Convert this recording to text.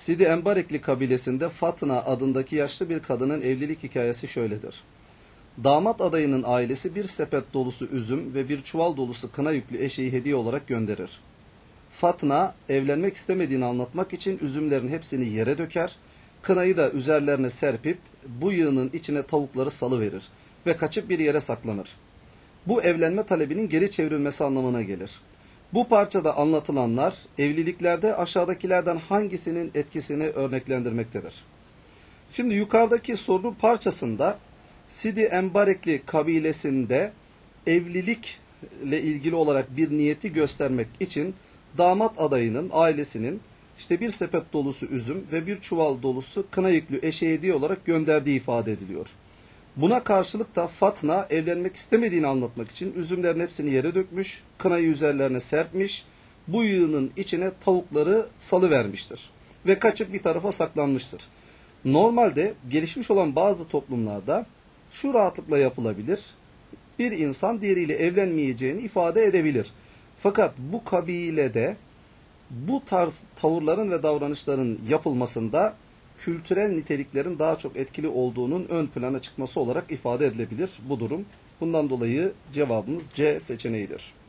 Sidi Embarekli kabilesinde Fatna adındaki yaşlı bir kadının evlilik hikayesi şöyledir. Damat adayının ailesi bir sepet dolusu üzüm ve bir çuval dolusu kına yüklü eşeği hediye olarak gönderir. Fatna evlenmek istemediğini anlatmak için üzümlerin hepsini yere döker, kınayı da üzerlerine serpip bu yığının içine tavukları salıverir ve kaçıp bir yere saklanır. Bu evlenme talebinin geri çevrilmesi anlamına gelir. Bu parçada anlatılanlar evliliklerde aşağıdakilerden hangisinin etkisini örneklendirmektedir. Şimdi yukarıdaki sorunun parçasında Sidi Embarekli kabilesinde evlilikle ilgili olarak bir niyeti göstermek için damat adayının ailesinin işte bir sepet dolusu üzüm ve bir çuval dolusu kına yüklü eşeği hediye olarak gönderdiği ifade ediliyor. Buna karşılık da Fatna evlenmek istemediğini anlatmak için üzümlerin hepsini yere dökmüş, kınayı üzerlerine serpmiş, bu yığının içine tavukları salı vermiştir ve kaçıp bir tarafa saklanmıştır. Normalde gelişmiş olan bazı toplumlarda şu rahatlıkla yapılabilir. Bir insan diğeriyle evlenmeyeceğini ifade edebilir. Fakat bu kabilede bu tarz tavırların ve davranışların yapılmasında kültürel niteliklerin daha çok etkili olduğunun ön plana çıkması olarak ifade edilebilir bu durum. Bundan dolayı cevabımız C seçeneğidir.